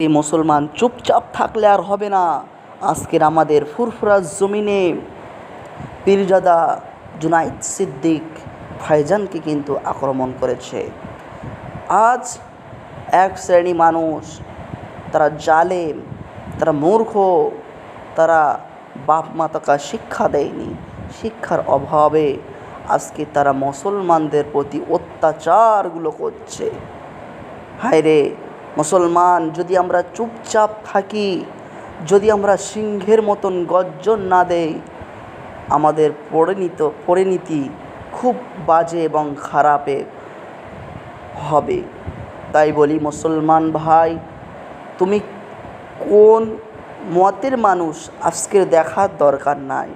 এই মুসলমান চুপচাপ থাকলে আর হবে না। আজকের আমাদের ফুরফুরা জমিনে পীরজাদা জুনাইদ সিদ্দিক ভাইজানকে কিন্তু আক্রমণ করেছে। আজ এক শ্রেণি মানুষ, তারা জালেম, তারা মূর্খ, তারা বাপ মাতাকা শিক্ষা দেয়নি। শিক্ষার অভাবে আজকে তারা মুসলমানদের প্রতি অত্যাচারগুলো করছে। হায় রে মুসলমান, যদি আমরা চুপচাপ থাকি, যদি আমরা সিংহের মতন গর্জন না দেই, আমাদের পরিণীত, পরিণতি খুব বাজে এবং খারাপে হবে। তাই বলি, মুসলমান ভাই, তুমি কোন মতের মানুষ আজকের দেখার দরকার নাই?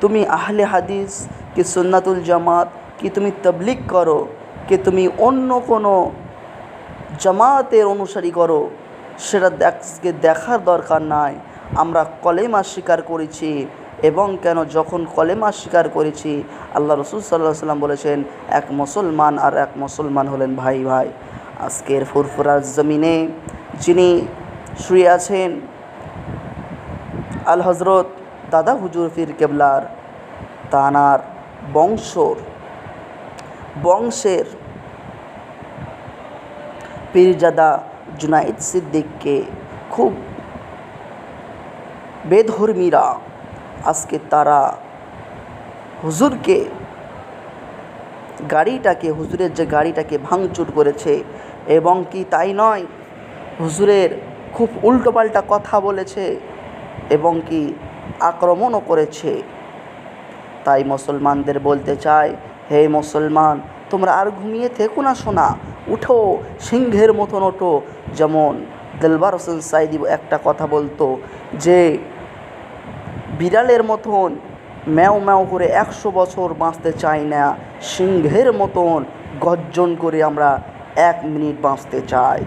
তুমি আহলে হাদিস কি সুন্নাতুল জামাত, কি তুমি তবলিক করো, কি তুমি অন্য কোনো জামাতের অনুসারী করো। সেটা দেখকে দেখার দরকার নাই। আমরা কলেমা স্বীকার করেছি এবং কেন যখন কলেমা স্বীকার করেছি, আল্লাহ রসুল সাল্লাহ সাল্লাম বলেছেন, এক মুসলমান আর এক মুসলমান হলেন ভাই ভাই। আজকের ফুরফুরার জমিনে যিনি শুয়ে আছেন, আল হজরত দাদা হুজুর ফির কেবলার, তানার বংশর, বংশের পীরজাদা জুনাইদ সিদ্দিককে খুব বেধর্মীরা আজকে তারা হুজুরকে গাড়িটাকে, হুজুরের যে গাড়িটাকে ভাঙচুর করেছে এবং কি তাই নয়, হুজুরের খুব উল্টোপাল্টা কথা বলেছে এবং কি আক্রমণও করেছে। তাই মুসলমানদের বলতে চাই হে মুসলমান, তোমরা আর ঘুমিয়ে থেকো না শোনা উঠো, সিংহের মতন ওঠো। যেমন দিলবার হোসেন সাইদি একটা কথা বলতো যে, বিড়ালের মতন ম্যাও ম্যাও করে একশো বছর বাঁচতে চাই না, সিংহের মতন গর্জন করে আমরা এক মিনিট বাঁচতে চাই।